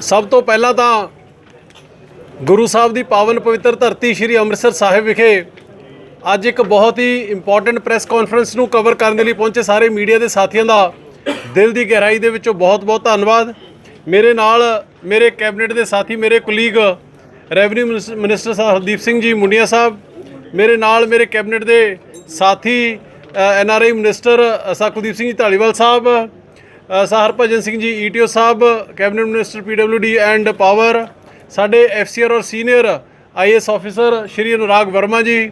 ਸਭ ਤੋਂ ਪਹਿਲਾਂ ਤਾਂ ਗੁਰੂ ਸਾਹਿਬ ਦੀ ਪਾਵਨ ਪਵਿੱਤਰ ਧਰਤੀ ਸ੍ਰੀ ਅੰਮ੍ਰਿਤਸਰ ਸਾਹਿਬ ਵਿਖੇ ਅੱਜ ਇੱਕ ਬਹੁਤ ਹੀ ਇੰਪੋਰਟੈਂਟ ਪ੍ਰੈਸ ਕਾਨਫਰੰਸ ਨੂੰ ਕਵਰ ਕਰਨ ਦੇ ਲਈ ਪਹੁੰਚੇ ਸਾਰੇ ਮੀਡੀਆ ਦੇ ਸਾਥੀਆਂ ਦਾ ਦਿਲ ਦੀ ਗਹਿਰਾਈ ਦੇ ਵਿੱਚੋਂ ਬਹੁਤ-ਬਹੁਤ ਧੰਨਵਾਦ। ਮੇਰੇ ਨਾਲ ਮੇਰੇ ਕੈਬਨਿਟ ਦੇ ਸਾਥੀ ਮੇਰੇ colleague revenue minister Sahib Hardeep Singh ji Mundian Sahib ਮੇਰੇ ਨਾਲ ਮੇਰੇ ਕੈਬਨਿਟ ਦੇ ਸਾਥੀ ਐਨਆਰਆਈ ਮਿਨਿਸਟਰ ਅ, ਸਾ ਕੁਲਦੀਪ ਸਿੰਘ ਜੀ ਢਾਲੀਵਾਲ ਸਾਹਿਬ ਸਰ ਸਾ Harbhajan Singh ji ETO Sahib cabinet minister PWD and power ਸਾਡੇ ਐਫਸੀਆਰ ਔਰ senior IAS officer Shri Anurag Verma ji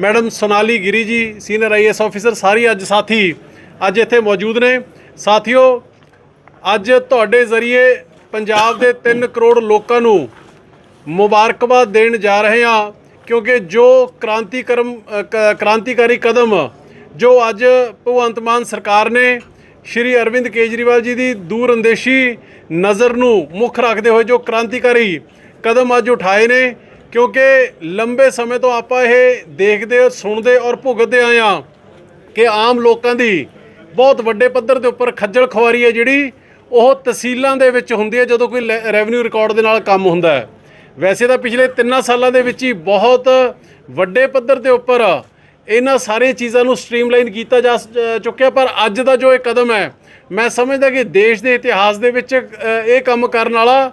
madam Sonali ਗਿਰੀ ਜੀ ਸੀਨੀਅਰ ਆਈਐਸ ਆਫੀਸਰ ਸਾਰੀ ਅੱਜ ਸਾਥੀ ਅੱਜ ਇੱਥੇ ਮੌਜੂਦ ਨੇ। ਸਾਥੀਓ ਅੱਜ ਤੁਹਾਡੇ ਜ਼ਰੀਏ ਪੰਜਾਬ ਦੇ 3 ਕਰੋੜ ਲੋਕਾਂ ਨੂੰ ਮੁਬਾਰਕਬਾਦ ਦੇਣ ਜਾ ਰਹੇ ਹਾਂ ਕਿਉਂਕਿ ਜੋ ਕ੍ਰਾਂਤੀਕਰਮ ਅ, ਕ- ਕ੍ਰਾਂਤੀਕਾਰੀ ਕਦਮ ਜੋ ਅੱਜ ਭਗਵੰਤ ਮਾਨ ਸਰਕਾਰ ਨੇ ਸ਼੍ਰੀ ਅਰਵਿੰਦ ਕੇਜਰੀਵਾਲ ਜੀ ਦੀ ਦੂਰ ਅੰਦੇਸ਼ੀ ਨਜ਼ਰ ਨੂੰ ਮੁੱਖ ਰੱਖਦੇ ਹੋਏ ਜੋ ਕ੍ਰਾਂਤੀਕਾਰੀ ਕਦਮ ਅੱਜ ਉਠਾਏ ਨੇ, ਕਿਉਂਕਿ ਲੰਬੇ ਸਮੇਂ ਤੋਂ ਆਪਾਂ ਇਹ ਦੇਖਦੇ ਸੁਣਦੇ ਔਰ ਭੁਗਤਦੇ ਆਏ ਹਾਂ ਕਿ ਆਮ ਲੋਕਾਂ ਦੀ ਬਹੁਤ ਵੱਡੇ ਪੱਧਰ ਦੇ ਉੱਪਰ ਖੱਜਲ ਖੁਆਰੀ ਹੈ ਜਿਹੜੀ, ਉਹ ਤਹਿਸੀਲਾਂ ਦੇ ਵਿੱਚ ਹੁੰਦੀ ਹੈ ਜਦੋਂ ਕੋਈ ਰੈਵਨਿਊ ਰਿਕਾਰਡ ਦੇ ਨਾਲ ਕੰਮ ਹੁੰਦਾ ਹੈ। ਵੈਸੇ ਤਾਂ ਪਿਛਲੇ 3 ਸਾਲਾਂ ਦੇ ਵਿੱਚ ਹੀ ਬਹੁਤ ਵੱਡੇ ਪੱਧਰ ਦੇ ਉੱਪਰ ਇਹਨਾਂ ਸਾਰੀਆਂ ਚੀਜ਼ਾਂ ਨੂੰ ਸਟ੍ਰੀਮਲਾਈਨ ਕੀਤਾ ਜਾ ਚੁੱਕਿਆ ਪਰ ਅੱਜ ਦਾ ਜੋ ਇਹ ਕਦਮ ਹੈ ਮੈਂ ਸਮਝਦਾ ਕਿ ਦੇਸ਼ ਦੇ ਇਤਿਹਾਸ ਦੇ ਵਿੱਚ ਇਹ ਕੰਮ ਕਰਨ ਵਾਲਾ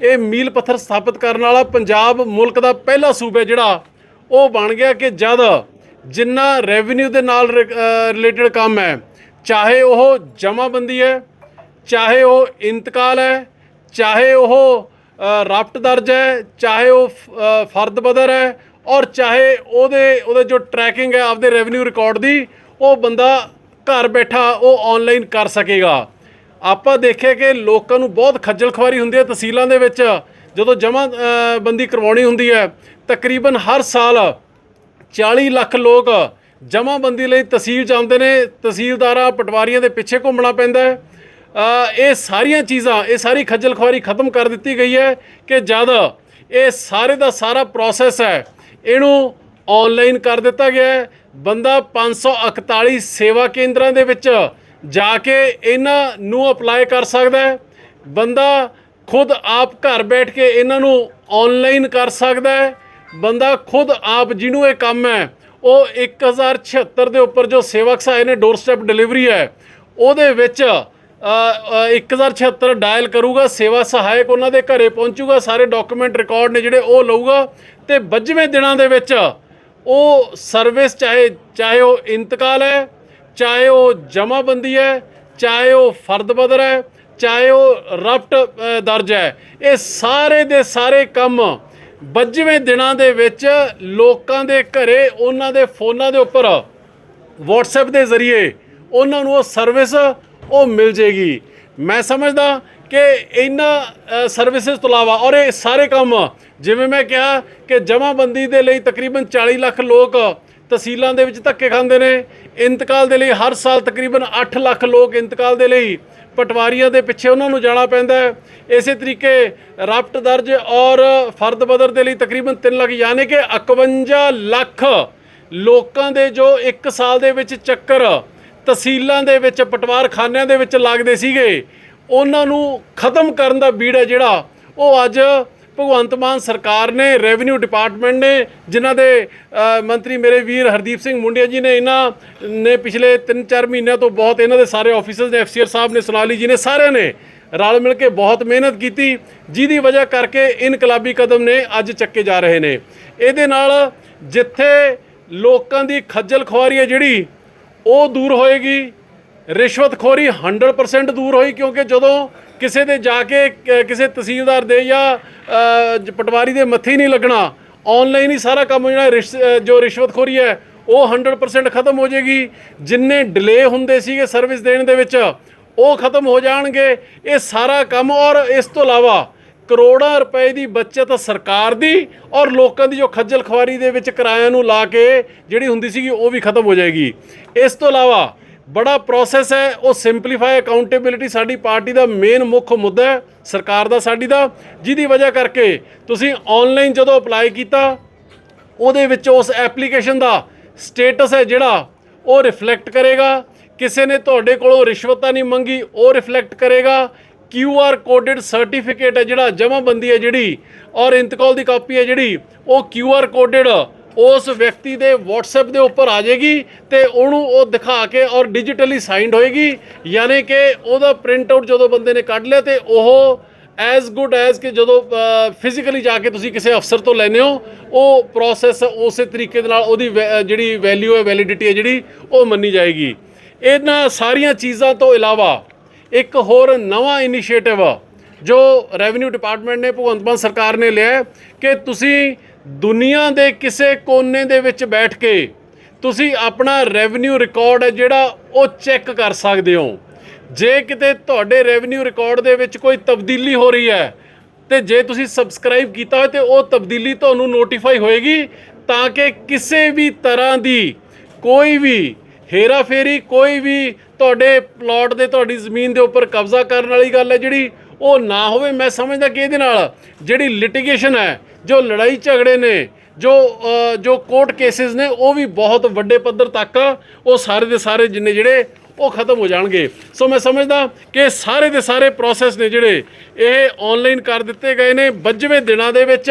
ਇਹ ਮੀਲ ਪੱਥਰ ਸਥਾਪਿਤ ਕਰਨ ਵਾਲਾ ਪੰਜਾਬ ਮੁਲਕ ਦਾ ਪਹਿਲਾ ਸੂਬਾ ਜਿਹੜਾ ਉਹ ਬਣ ਗਿਆ ਕਿ ਜਦ ਜਿੰਨਾ ਰੈਵਨਿਊ ਦੇ ਨਾਲ ਰਿਲੇਟਡ ਕੰਮ ਹੈ ਚਾਹੇ ਉਹ ਜਮਾਬੰਦੀ ਹੈ ਚਾਹੇ ਉਹ ਇੰਤਕਾਲ ਹੈ ਚਾਹੇ ਉਹ ਅ, ਰਾਫਟ ਦਰਜ ਹੈ ਚਾਹੇ ਉਹ ਫਰਦ ਬਦਰ ਹੈ ਔਰ ਚਾਹੇ ਉਹਦੇ ਉਹਦੇ ਜੋ ਟਰੈਕਿੰਗ ਹੈ ਆਪਦੇ ਰੈਵਨਿਊ ਰਿਕਾਰਡ ਦੀ, ਉਹ ਬੰਦਾ ਘਰ ਬੈਠਾ ਉਹ ਆਨਲਾਈਨ ਕਰ ਸਕੇਗਾ। ਆਪਾਂ ਦੇਖਿਆ ਕਿ ਲੋਕਾਂ ਨੂੰ ਬਹੁਤ ਖੱਜਲ ਖੁਆਰੀ ਹੁੰਦੀ ਹੈ ਤਹਿਸੀਲਾਂ ਦੇ ਵਿੱਚ। ਜਦੋਂ ਜਮ੍ਹਾਂ ਬੰਦੀ ਕਰਵਾਉਣੀ ਹੁੰਦੀ ਹੈ, ਤਕਰੀਬਨ ਹਰ ਸਾਲ 40 ਲੱਖ ਲੋਕ ਜਮ੍ਹਾਂਬੰਦੀ ਲਈ ਤਹਿਸੀਲ ਜਾਂਦੇ ਨੇ। ਤਹਿਸੀਲਦਾਰਾਂ ਪਟਵਾਰੀਆਂ ਦੇ ਪਿੱਛੇ ਘੁੰਮਣਾ ਪੈਂਦਾ ਹੈ। ਇਹ ਸਾਰੀਆਂ ਚੀਜ਼ਾਂ, ਇਹ ਸਾਰੀ ਖੱਜਲ ਖੁਆਰੀ ਖਤਮ ਕਰ ਦਿੱਤੀ ਗਈ ਹੈ ਕਿ ਜਦ ਇਹ ਸਾਰੇ ਦਾ ਸਾਰਾ ਪ੍ਰੋਸੈਸ ਹੈ। ਇਹਨੂੰ ਆਨਲਾਈਨ ਕਰ ਦਿੱਤਾ ਗਿਆ ਹੈ। ਬੰਦਾ 541 ਸੇਵਾ ਕੇਂਦਰਾਂ ਦੇ ਵਿੱਚ ਜਾ ਕੇ ਇਹਨਾਂ ਨੂੰ ਅਪਲਾਈ ਕਰ ਸਕਦਾ ਹੈ। ਬੰਦਾ ਖੁਦ ਆਪ ਘਰ ਬੈਠ ਕੇ ਇਹਨਾਂ ਨੂੰ ਆਨਲਾਈਨ ਕਰ ਸਕਦਾ ਹੈ। ਬੰਦਾ ਖੁਦ ਆਪ ਜਿਹਨੂੰ ਇਹ ਕੰਮ ਹੈ, ਉਹ 1076 ਦੇ ਉੱਪਰ ਜੋ ਸੇਵਕ ਆਏ ਨੇ ਡੋਰ ਸਟੈਪ ਡਿਲੀਵਰੀ ਹੈ, ਉਹਦੇ ਵਿੱਚ 1076 ਡਾਇਲ ਕਰੂਗਾ, ਸੇਵਾ ਸਹਾਇਕ ਉਹਨਾਂ ਦੇ ਘਰੇ ਪਹੁੰਚੂਗਾ, ਸਾਰੇ ਡਾਕੂਮੈਂਟ ਰਿਕਾਰਡ ਨੇ ਜਿਹੜੇ ਉਹ ਲਊਗਾ ਤੇ 25ਵੇਂ ਦਿਨਾਂ ਦੇ ਵਿੱਚ ਉਹ ਸਰਵਿਸ ਚਾਹੇ ਚਾਹੇ ਉਹ ਇੰਤਕਾਲ ਹੈ, ਚਾਹੇ ਉਹ ਜਮਾਬੰਦੀ ਹੈ, ਚਾਹੇ ਉਹ ਫਰਦ ਬਦਰ ਹੈ, ਚਾਹੇ ਉਹ ਰਫਟ ਦਰਜ ਹੈ, ਇਹ ਸਾਰੇ ਦੇ ਸਾਰੇ ਕੰਮ 25ਵੇਂ ਦਿਨਾਂ ਦੇ ਵਿੱਚ ਲੋਕਾਂ ਦੇ ਘਰੇ, ਉਹਨਾਂ ਦੇ ਫੋਨਾਂ ਦੇ ਉੱਪਰ, WhatsApp ਦੇ ਜ਼ਰੀਏ ਉਹਨਾਂ ਨੂੰ ਉਹ ਸਰਵਿਸ ਉਹ ਮਿਲ ਜੇਗੀ। ਮੈਂ ਸਮਝਦਾ ਕਿ ਇਹਨਾਂ ਸਰਵਿਸਿਜ਼ ਤੋਂ ਇਲਾਵਾ ਔਰ ਇਹ ਸਾਰੇ ਕੰਮ, ਜਿਵੇਂ ਮੈਂ ਕਿਹਾ ਕਿ ਜਮਾਬੰਦੀ ਦੇ ਲਈ ਤਕਰੀਬਨ 40 ਲੱਖ ਲੋਕ ਤਹਿਸੀਲਾਂ ਦੇ ਵਿੱਚ ਧੱਕੇ ਖਾਂਦੇ ਨੇ। ਇੰਤਕਾਲ ਦੇ ਲਈ ਹਰ ਸਾਲ ਤਕਰੀਬਨ 8 ਲੱਖ ਲੋਕ ਇੰਤਕਾਲ ਦੇ ਲਈ ਪਟਵਾਰੀਆਂ ਦੇ ਪਿੱਛੇ ਉਹਨਾਂ ਨੂੰ ਜਾਣਾ ਪੈਂਦਾ ਹੈ। ਇਸੇ ਤਰੀਕੇ ਰਾਫਟ ਦਰਜ ਔਰ ਫਰਦ ਬਦਰ ਦੇ ਲਈ ਤਕਰੀਬਨ 3 ਲੱਖ, ਯਾਨੀ ਕਿ 51 ਲੱਖ ਲੋਕਾਂ ਦੇ ਜੋ 1 ਸਾਲ ਦੇ ਵਿੱਚ ਚੱਕਰ ਤਹਿਸੀਲਾਂ ਦੇ ਵਿੱਚ, ਪਟਵਾਰਖਾਨਿਆਂ ਦੇ ਵਿੱਚ ਲੱਗਦੇ ਸੀਗੇ। ਉਹਨਾਂ ਨੂੰ ਖਤਮ ਕਰਨ ਦਾ ਬੀੜ ਹੈ ਜਿਹੜਾ, ਉਹ ਅੱਜ ਭਗਵੰਤ ਮਾਨ ਸਰਕਾਰ ਨੇ, ਰੈਵਨਿਊ ਡਿਪਾਰਟਮੈਂਟ ਨੇ, ਜਿਨ੍ਹਾਂ ਦੇ ਮੰਤਰੀ ਮੇਰੇ ਵੀਰ ਹਰਦੀਪ ਸਿੰਘ ਮੁੰਡਿਆ ਜੀ ਨੇ, ਇਹਨਾਂ ਨੇ ਪਿਛਲੇ 3-4 ਮਹੀਨਿਆਂ ਤੋਂ ਬਹੁਤ ਇਹਨਾਂ ਦੇ ਸਾਰੇ ਆਫੀਸਰਸ ਨੇ, ਐਫਸੀਆਰ ਸਾਹਿਬ ਨੇ ਸੋਨਾਲੀ ਜੀ ਨੇ, ਸਾਰਿਆਂ ਨੇ ਰਲ ਮਿਲ ਕੇ ਬਹੁਤ ਮਿਹਨਤ ਕੀਤੀ, ਜਿਹਦੀ ਵਜ੍ਹਾ ਕਰਕੇ ਇਨਕਲਾਬੀ ਕਦਮ ਨੇ ਅੱਜ ਚੱਕੇ ਜਾ ਰਹੇ ਨੇ। ਇਹਦੇ ਨਾਲ ਜਿੱਥੇ ਲੋਕਾਂ ਦੀ ਖੱਜਲ ਖੁਆਰੀ ਹੈ ਜਿਹੜੀ ਉਹ ਦੂਰ ਹੋਏਗੀ। ਰਿਸ਼ਵਤਖੋਰੀ 100% ਦੂਰ ਹੋਈ ਕਿਉਂਕਿ ਜਦੋਂ ਕਿਸੇ ਦੇ ਜਾ ਕੇ ਕਿਸੇ ਤਹਿਸੀਲਦਾਰ ਦੇ ਜਾਂ ਪਟਵਾਰੀ ਦੇ ਮੱਥੇ ਹੀ ਨਹੀਂ ਲੱਗਣਾ ਆਨਲਾਈਨ ਹੀ ਸਾਰਾ ਕੰਮ ਜਿਹੜਾ ਰਿਸ਼- ਜੋ ਰਿਸ਼ਵਤਖੋਰੀ ਹੈ, ਉਹ 100% ਖਤਮ ਹੋ ਜਾਏਗੀ। ਜਿੰਨੇ ਡਿਲੇ ਹੁੰਦੇ ਸੀਗੇ ਸਰਵਿਸ ਦੇਣ ਦੇ ਵਿੱਚ, ਉਹ ਖਤਮ ਹੋ ਜਾਣਗੇ। ਇਹ ਸਾਰਾ ਕੰਮ ਔਰ ਇਸ ਤੋਂ ਇਲਾਵਾ ਕਰੋੜਾਂ ਰੁਪਏ ਦੀ ਬਚਤ ਸਰਕਾਰ ਦੀ ਔਰ ਲੋਕਾਂ ਦੀ ਜੋ ਖੱਜਲ ਖਵਾਰੀ ਦੇ ਵਿੱਚ ਕਿਰਾਇਆਂ ਨੂੰ ਲਾ ਕੇ ਜਿਹੜੀ ਹੁੰਦੀ ਸੀਗੀ ਉਹ ਵੀ ਖਤਮ ਹੋ ਜਾਏਗੀ। ਇਸ ਤੋਂ ਇਲਾਵਾ ਬੜਾ ਪ੍ਰੋਸੈਸ ਹੈ, ਉਹ ਸਿੰਪਲੀਫਾਈ ਅਕਾਊਂਟੇਬਿਲਿਟੀ ਸਾਡੀ ਪਾਰਟੀ ਦਾ ਮੇਨ ਮੁੱਖ ਮੁੱਦਾ ਹੈ, ਸਰਕਾਰ ਦਾ ਸਾਡੀ ਦਾ, ਜਿਹਦੀ ਵਜ੍ਹਾ ਕਰਕੇ ਤੁਸੀਂ ਆਨਲਾਈਨ ਜਦੋਂ ਅਪਲਾਈ ਕੀਤਾ, ਉਹਦੇ ਵਿੱਚ ਉਸ ਐਪਲੀਕੇਸ਼ਨ ਦਾ ਸਟੇਟਸ ਹੈ ਜਿਹੜਾ, ਉਹ ਰਿਫਲੈਕਟ ਕਰੇਗਾ। ਕਿਸੇ ਨੇ ਤੁਹਾਡੇ ਕੋਲੋਂ ਰਿਸ਼ਵਤਾਂ ਨਹੀਂ ਮੰਗੀ, ਉਹ ਰਿਫਲੈਕਟ ਕਰੇਗਾ। ਕਿਊ ਆਰ ਕੋਡਡ ਸਰਟੀਫਿਕੇਟ ਹੈ ਜਿਹੜਾ ਜਮ੍ਹਾਂਬੰਦੀ ਹੈ ਜਿਹੜੀ ਔਰ ਇੰਤਕਾਲ ਦੀ ਕਾਪੀ ਹੈ ਜਿਹੜੀ, ਉਹ ਕਿਊ ਆਰ ਕੋਡਡ ਉਸ ਵਿਅਕਤੀ ਦੇ WhatsApp ਦੇ ਉੱਪਰ ਆ ਜਾਏਗੀ ਤੇ ਉਹਨੂੰ ਉਹ ਦਿਖਾ ਕੇ ਔਰ ਡਿਜੀਟਲੀ ਸਾਈਨਡ ਹੋਏਗੀ, ਯਾਨੀ ਕਿ ਉਹਦਾ ਪ੍ਰਿੰਟ ਆਊਟ ਜਦੋਂ ਬੰਦੇ ਨੇ ਕੱਢ ਲਿਆ ਤੇ ਉਹ ਐਜ਼ ਗੁੱਡ ਐਜ਼ ਕਿ ਜਦੋਂ ਫਿਜ਼ੀਕਲੀ ਜਾ ਕੇ ਤੁਸੀਂ ਕਿਸੇ ਅਫਸਰ ਤੋਂ ਲੈਨੇ ਹੋ, ਉਹ ਪ੍ਰੋਸੈਸ ਉਸੇ ਤਰੀਕੇ ਦੇ ਨਾਲ ਉਹਦੀ ਵੈ- ਜਿਹੜੀ ਵੈਲਿਊ ਹੈ ਵੈਲਿਡਿਟੀ ਹੈ ਜਿਹੜੀ, ਉਹ ਮੰਨੀ ਜਾਏਗੀ। ਇਹਨਾਂ ਸਾਰੀਆਂ ਚੀਜ਼ਾਂ ਤੋਂ ਇਲਾਵਾ ਇੱਕ ਹੋਰ ਨਵਾਂ ਇਨੀਸ਼ੀਏਟਿਵ ਜੋ ਰੈਵਨਿਊ ਡਿਪਾਰਟਮੈਂਟ ਨੇ, ਭਗਵੰਤ ਮਾਨ ਸਰਕਾਰ ਨੇ ਲਿਆ ਕਿ ਤੁਸੀਂ ਦੁਨੀਆ ਦੇ ਕਿਸੇ ਕੋਨੇ ਦੇ ਵਿੱਚ ਬੈਠ ਕੇ ਤੁਸੀਂ ਆਪਣਾ ਰੈਵਨਿਊ ਰਿਕਾਰਡ ਹੈ ਜਿਹੜਾ ਉਹ ਚੈੱਕ ਕਰ ਸਕਦੇ ਹੋ। ਜੇ ਕਿਤੇ ਤੁਹਾਡੇ ਰੈਵਨਿਊ ਰਿਕਾਰਡ ਦੇ ਵਿੱਚ ਕੋਈ ਤਬਦੀਲੀ ਹੋ ਰਹੀ ਹੈ ਤੇ ਜੇ ਤੁਸੀਂ ਸਬਸਕ੍ਰਾਈਬ ਕੀਤਾ ਹੋਵੇ ਤੇ ਉਹ ਤਬਦੀਲੀ ਤੁਹਾਨੂੰ ਨੋਟੀਫਾਈ ਹੋਏਗੀ ਤਾਂ ਕਿ ਕਿਸੇ ਵੀ ਤਰ੍ਹਾਂ ਦੀ ਕੋਈ ਵੀ ਹੇਰਾਫੇਰੀ, ਕੋਈ ਵੀ ਤੁਹਾਡੇ ਪਲਾਟ ਦੇ, ਤੁਹਾਡੀ ਜ਼ਮੀਨ ਦੇ ਉੱਪਰ ਕਬਜ਼ਾ ਕਰਨ ਵਾਲੀ ਗੱਲ ਹੈ ਜਿਹੜੀ, ਉਹ ਨਾ ਹੋਵੇ, ਮੈਂ ਸਮਝਦਾ ਕਿ ਇਹਦੇ ਨਾਲ ਜਿਹੜੀ ਲਿਟੀਗੇਸ਼ਨ ਹੈ, ਜੋ ਲੜਾਈ ਝਗੜੇ ਨੇ, ਜੋ ਜੋ ਕੋਰਟ ਕੇਸਿਸ ਨੇ, ਉਹ ਵੀ ਬਹੁਤ ਵੱਡੇ ਪੱਧਰ ਤੱਕ ਉਹ ਸਾਰੇ ਦੇ ਸਾਰੇ ਜਿੰਨੇ ਜਿਹੜੇ, ਉਹ ਖਤਮ ਹੋ ਜਾਣਗੇ। ਸੋ ਮੈਂ ਸਮਝਦਾ ਕਿ ਸਾਰੇ ਦੇ ਸਾਰੇ ਪ੍ਰੋਸੈਸ ਨੇ ਜਿਹੜੇ, ਇਹ ਆਨਲਾਈਨ ਕਰ ਦਿੱਤੇ ਗਏ ਨੇ। 52 ਦਿਨਾਂ ਦੇ ਵਿੱਚ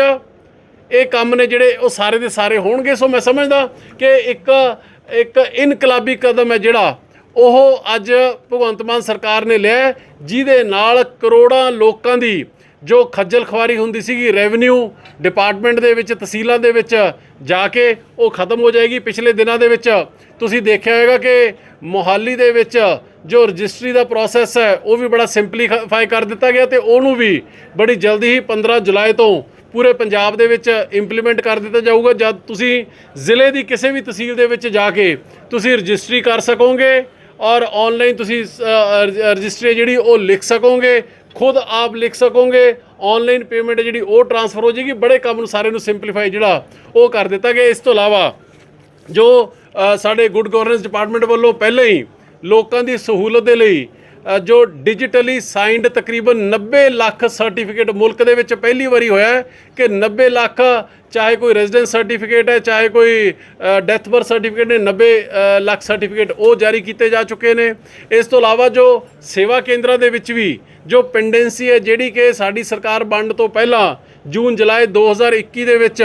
ਇਹ ਕੰਮ ਨੇ ਜਿਹੜੇ, ਉਹ ਸਾਰੇ ਦੇ ਸਾਰੇ ਹੋਣਗੇ। ਸੋ ਮੈਂ ਸਮਝਦਾ ਕਿ ਇੱਕ ਇੱਕ ਇਨਕਲਾਬੀ ਕਦਮ ਹੈ ਜਿਹੜਾ ਉਹ ਅੱਜ ਭਗਵੰਤ ਮਾਨ ਸਰਕਾਰ ਨੇ ਲਿਆ ਜਿਹਦੇ ਨਾਲ ਕਰੋੜਾਂ ਲੋਕਾਂ ਦੀ ਜੋ ਖੱਜਲ ਖਵਾਰੀ ਹੁੰਦੀ ਸੀਗੀ ਰੈਵਨਿਊ ਡਿਪਾਰਟਮੈਂਟ ਦੇ ਵਿੱਚ, ਤਹਿਸੀਲਾਂ ਦੇ ਵਿੱਚ ਜਾ ਕੇ ਉਹ ਖਤਮ ਹੋ ਜਾਏਗੀ। ਪਿਛਲੇ ਦਿਨਾਂ ਦੇ ਵਿੱਚ ਤੁਸੀਂ ਦੇਖਿਆ ਹੋਵੇਗਾ ਕਿ ਮੋਹਾਲੀ ਦੇ ਵਿੱਚ ਜੋ ਰਜਿਸਟਰੀ ਦਾ ਪ੍ਰੋਸੈਸ ਹੈ, ਉਹ ਵੀ ਬੜਾ ਸਿੰਪਲੀਫਾਈ ਕਰ ਦਿੱਤਾ ਗਿਆ ਤੇ ਉਹਨੂੰ ਵੀ ਬੜੀ ਜਲਦੀ ਹੀ 15 ਜੁਲਾਈ ਤੋਂ ਪੂਰੇ ਪੰਜਾਬ ਦੇ ਵਿੱਚ ਇੰਪਲੀਮੈਂਟ ਕਰ ਦਿੱਤਾ ਜਾਊਗਾ। ਜਦ ਤੁਸੀਂ ਜ਼ਿਲ੍ਹੇ ਦੀ ਕਿਸੇ ਵੀ ਤਹਿਸੀਲ ਦੇ ਵਿੱਚ ਜਾ ਕੇ ਤੁਸੀਂ ਰਜਿਸਟਰੀ ਕਰ ਸਕੋਗੇ ਔਰ ਆਨਲਾਈਨ ਤੁਸੀਂ ਰਜਿਸਟਰੀ ਜਿਹੜੀ ਉਹ ਲਿਖ ਸਕੋਗੇ, ਖੁਦ ਆਪ ਲਿਖ ਸਕੋਗੇ ਆਨਲਾਈਨ ਪੇਮੈਂਟ ਜਿਹੜੀ ਉਹ ਟ੍ਰਾਂਸਫਰ ਹੋ ਜਾਏਗੀ, ਬੜੇ ਕੰਮ ਨੂੰ ਸਾਰੇ ਨੂੰ ਸਿੰਪਲੀਫਾਈ ਜਿਹੜਾ ਉਹ ਕਰ ਦਿੱਤਾ ਗਿਆ। ਇਸ ਤੋਂ ਇਲਾਵਾ ਜੋ ਸਾਡੇ ਗੁੱਡ ਗਵਰਨੈਂਸ ਡਿਪਾਰਟਮੈਂਟ ਵੱਲੋਂ ਪਹਿਲਾਂ ਹੀ ਲੋਕਾਂ ਦੀ ਸਹੂਲਤ ਦੇ ਲਈ ਜੋ ਡਿਜੀਟਲੀ ਸਾਈਨਡ ਤਕਰੀਬਨ 90 ਲੱਖ ਸਰਟੀਫਿਕੇਟ ਮੁਲਕ ਦੇ ਵਿੱਚ ਪਹਿਲੀ ਵਾਰੀ ਹੋਇਆ ਕਿ 90 ਲੱਖ ਚਾਹੇ ਕੋਈ ਰੈਜ਼ੀਡੈਂਸ ਸਰਟੀਫਿਕੇਟ ਹੈ, ਚਾਹੇ ਕੋਈ ਡੈਥ ਬਰਥ ਸਰਟੀਫਿਕੇਟ ਨੇ 90 ਲੱਖ ਸਰਟੀਫਿਕੇਟ ਉਹ ਜਾਰੀ ਕੀਤੇ ਜਾ ਚੁੱਕੇ ਨੇ। ਇਸ ਤੋਂ ਇਲਾਵਾ ਜੋ ਸੇਵਾ ਕੇਂਦਰਾਂ ਦੇ ਵਿੱਚ ਵੀ ਜੋ ਪੈਂਡੈਂਸੀ ਹੈ, ਜਿਹੜੀ ਕਿ ਸਾਡੀ ਸਰਕਾਰ ਬਣਨ ਤੋਂ ਪਹਿਲਾਂ ਜੂਨ, ਜੁਲਾਈ 2021 ਦੇ ਵਿੱਚ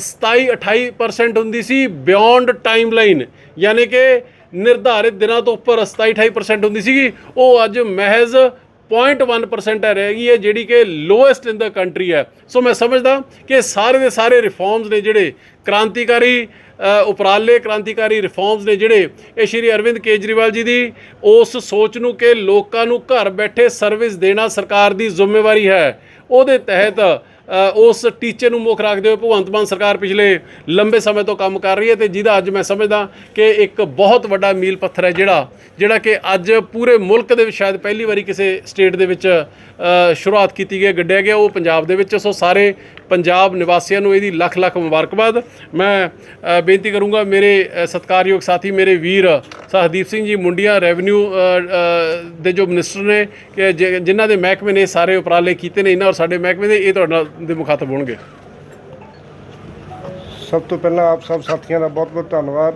27 28% ਹੁੰਦੀ ਸੀ ਬਿਯੋਂਡ ਟਾਈਮਲਾਈਨ ਯਾਨੀ ਕਿ ਨਿਰਧਾਰਿਤ ਦਿਨਾਂ ਤੋਂ ਉੱਪਰ 27 28% ਹੁੰਦੀ ਸੀਗੀ। ਉਹ ਅੱਜ ਮਹਿਜ਼ 0.1% ਹੈ, ਰਹਿ ਗਈ ਹੈ, ਜਿਹੜੀ ਕਿ ਲੋਐਸਟ ਇਨ ਦਾ ਕੰਟਰੀ ਹੈ। ਸੋ ਮੈਂ ਸਮਝਦਾ ਕਿ ਸਾਰੇ ਦੇ ਸਾਰੇ ਰਿਫਾਰਮਸ ਨੇ ਜਿਹੜੇ ਕ੍ਰਾਂਤੀਕਾਰੀ ਉਪਰਾਲੇ ਕ੍ਰਾਂਤੀਕਾਰੀ ਰਿਫਾਰਮਸ ਨੇ ਜਿਹੜੇ, ਇਹ ਸ਼੍ਰੀ ਅਰਵਿੰਦ ਕੇਜਰੀਵਾਲ ਜੀ ਦੀ ਉਸ ਸੋਚ ਨੂੰ ਕਿ ਲੋਕਾਂ ਨੂੰ ਘਰ ਬੈਠੇ ਸਰਵਿਸ ਦੇਣਾ ਸਰਕਾਰ ਦੀ ਜ਼ਿੰਮੇਵਾਰੀ ਹੈ। ਉਹਦੇ ਤਹਿਤ ਉਸ ਟੀਚੇ ਨੂੰ ਮੁੱਖ ਰੱਖਦੇ ਹੋਏ ਭਗਵੰਤ ਮਾਨ ਸਰਕਾਰ ਪਿਛਲੇ ਲੰਬੇ ਸਮੇਂ ਤੋਂ ਕੰਮ ਕਰ ਰਹੀ ਹੈ ਤੇ ਜਿਹਦਾ ਅੱਜ ਮੈਂ ਸਮਝਦਾ ਕਿ ਇੱਕ ਬਹੁਤ ਵੱਡਾ ਮੀਲ ਪੱਥਰ ਹੈ ਜਿਹੜਾ ਜਿਹੜਾ ਕਿ ਅੱਜ ਪੂਰੇ ਮੁਲਕ ਦੇ ਵਿੱਚ ਸ਼ਾਇਦ ਪਹਿਲੀ ਵਾਰੀ ਕਿਸੇ ਸਟੇਟ ਦੇ ਵਿੱਚ ਸ਼ੁਰੂਆਤ ਕੀਤੀ ਗਈ ਗੱਡਿਆ ਗਿਆ ਉਹ ਪੰਜਾਬ ਦੇ ਵਿੱਚ। ਸੋ ਸਾਰੇ ਪੰਜਾਬ ਨਿਵਾਸੀਆਂ ਨੂੰ ਇਹਦੀ ਲੱਖ ਲੱਖ ਮੁਬਾਰਕਬਾਦ। ਮੈਂ ਬੇਨਤੀ ਕਰੂੰਗਾ ਮੇਰੇ ਅ, ਸਤਿਕਾਰਯੋਗ ਸਾਥੀ ਮੇਰੇ ਵੀਰ ਸਹਦੀਪ ਸਿੰਘ ਜੀ ਮੁੰਡੀਆਂ ਰੈਵਨਿਊ ਦੇ ਜੋ ਮਿਨਿਸਟਰ ਨੇ ਕਿ ਜਿ- ਜਿਨ੍ਹਾਂ ਦੇ ਮਹਿਕਮੇ ਨੇ ਸਾਰੇ ਉਪਰਾਲੇ ਕੀਤੇ ਨੇ ਇਹਨਾਂ ਔਰ ਸਾਡੇ ਮਹਿਕਮੇ ਦੇ ਇਹ ਤੁਹਾਡੇ ਨਾਲ ਦੇ ਮੁਖਾਤਬ ਹੋਣਗੇ। ਸਭ ਤੋਂ ਪਹਿਲਾਂ ਆਪ ਸਭ ਸਾਥੀਆਂ ਦਾ ਬਹੁਤ-ਬਹੁਤ ਧੰਨਵਾਦ।